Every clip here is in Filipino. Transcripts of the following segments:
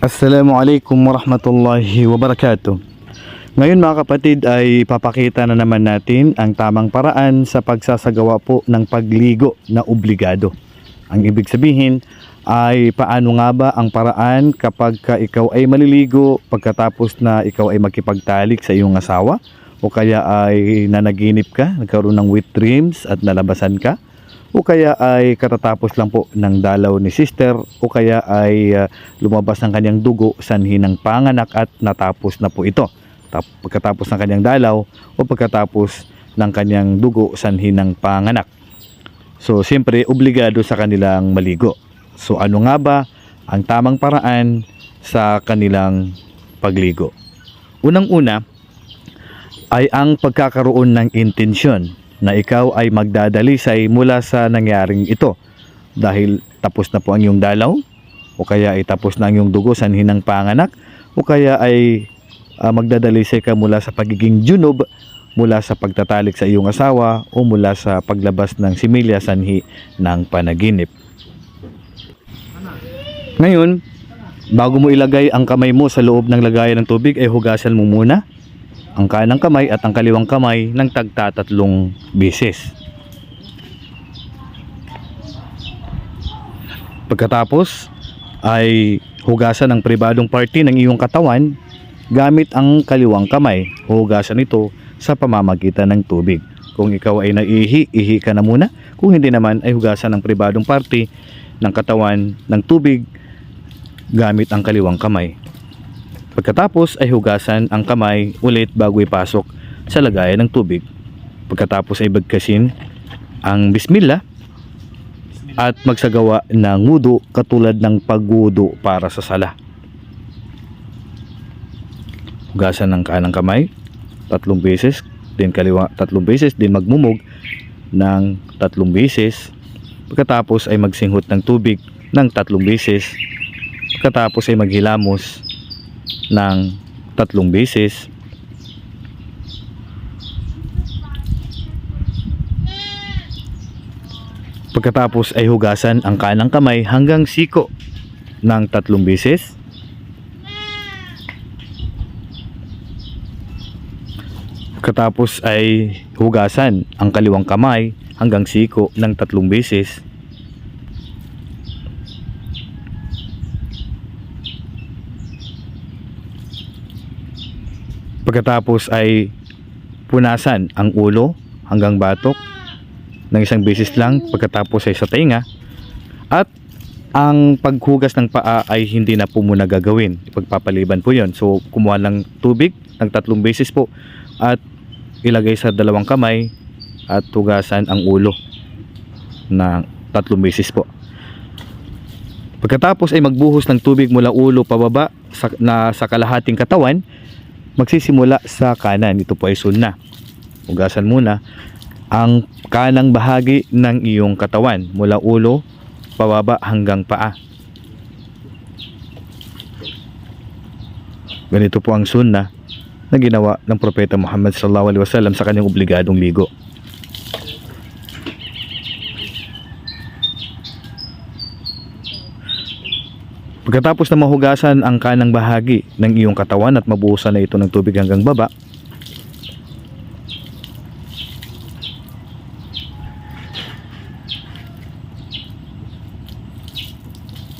Assalamualaikum warahmatullahi wabarakatuh. Ngayon mga kapatid ay papakita na naman natin ang tamang paraan sa pagsasagawa po ng pagligo na obligado. Ang ibig sabihin ay paano nga ba ang paraan kapag ka ikaw ay maliligo pagkatapos na ikaw ay makipagtalik sa iyong asawa o kaya ay nanaginip ka, nagkaroon ng wet dreams at nalabasan ka o kaya ay katatapos lang po ng dalaw ni sister o kaya ay ah, lumabas ng kanyang dugo sanhi ng panganak at natapos na po ito. Tap- Pagkatapos ng kanyang dalaw o pagkatapos ng kanyang dugo sanhi ng panganak. So siyempre obligado sa kanilang maligo. So ano nga ba ang tamang paraan sa kanilang pagligo? Unang-una ay ang pagkakaroon ng intensyon na ikaw ay magdadalisay mula sa nangyaring ito dahil tapos na po ang iyong dalaw o kaya ay tapos na ang iyong dugo sanhi ng panganak o kaya ay ah, magdadalisay ka mula sa pagiging junob mula sa pagtatalik sa iyong asawa o mula sa paglabas ng similya sanhi ng panaginip. Ngayon, bago mo ilagay ang kamay mo sa loob ng lagayan ng tubig ay hugasan mo muna ang kanang kamay at ang kaliwang kamay ng tagtatatlong beses. Pagkatapos ay hugasan ang pribadong party ng iyong katawan gamit ang kaliwang kamay. Hugasan ito sa pamamagitan ng tubig. Kung ikaw ay naihi, ihi ka na muna. Kung hindi naman ay hugasan ang pribadong party ng katawan ng tubig gamit ang kaliwang kamay. Pagkatapos ay hugasan ang kamay ulit bago ipasok sa lagayan ng tubig. Pagkatapos ay bagkasin ang bismillah at magsagawa ng wudu katulad ng pagwudu para sa sala. Hugasan ng kanang kamay tatlong beses, din kaliwa tatlong beses, din magmumog ng tatlong beses. Pagkatapos ay magsinghot ng tubig ng tatlong beses. Pagkatapos ay maghilamos ng tatlong beses. Pagkatapos ay hugasan ang kanang kamay hanggang siko ng tatlong beses. Pagkatapos ay hugasan ang kaliwang kamay hanggang siko ng tatlong beses. Pagkatapos ay punasan ang ulo hanggang batok ng isang beses lang. Pagkatapos ay sa tenga at ang paghugas ng paa ay hindi na po muna gagawin. Ipagpapaliban po yon so kumuha ng tubig ng tatlong beses po at ilagay sa dalawang kamay at hugasan ang ulo ng tatlong beses po. Pagkatapos ay magbuhos ng tubig mula ulo pababa sa, na sa kalahating katawan magsisimula sa kanan. Ito po ay sunna. Hugasan muna ang kanang bahagi ng iyong katawan mula ulo pababa hanggang paa. Ganito po ang sunna na ginawa ng propeta Muhammad sallallahu alaihi wasallam sa kanyang obligadong ligo. Pagkatapos na mahugasan ang kanang bahagi ng iyong katawan at mabuhusan na ito ng tubig hanggang baba,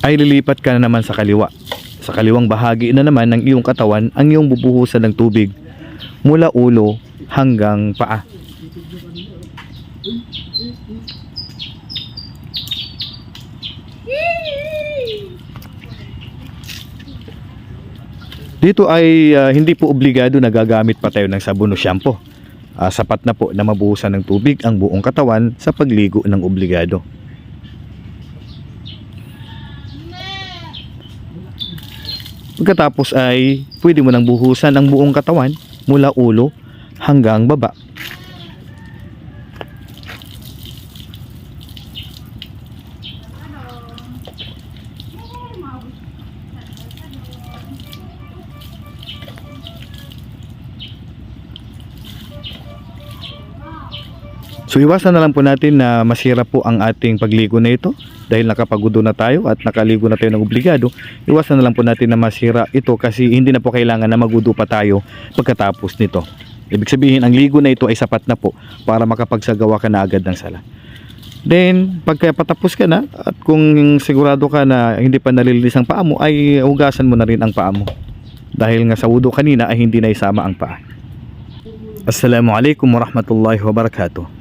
ay lilipat ka na naman sa kaliwa. Sa kaliwang bahagi na naman ng iyong katawan ang iyong bubuhusan ng tubig mula ulo hanggang paa. Dito ay ah, hindi po obligado na gagamit pa tayo ng sabon o shampoo. Ah, sapat na po na mabuhusan ng tubig ang buong katawan sa pagligo ng obligado. Pagkatapos ay pwede mo nang buhusan ang buong katawan mula ulo hanggang baba. So iwasan na lang po natin na masira po ang ating pagligo na ito dahil nakapagudo na tayo at nakaligo na tayo ng obligado. Iwasan na lang po natin na masira ito kasi hindi na po kailangan na magudo pa tayo pagkatapos nito. Ibig sabihin ang ligo na ito ay sapat na po para makapagsagawa ka na agad ng sala. Then, pagka patapos ka na at kung sigurado ka na hindi pa nalilinis ang paa mo ay hugasan mo na rin ang paa mo. Dahil nga sa wudo kanina ay hindi na isama ang paa. Assalamualaikum warahmatullahi wabarakatuh.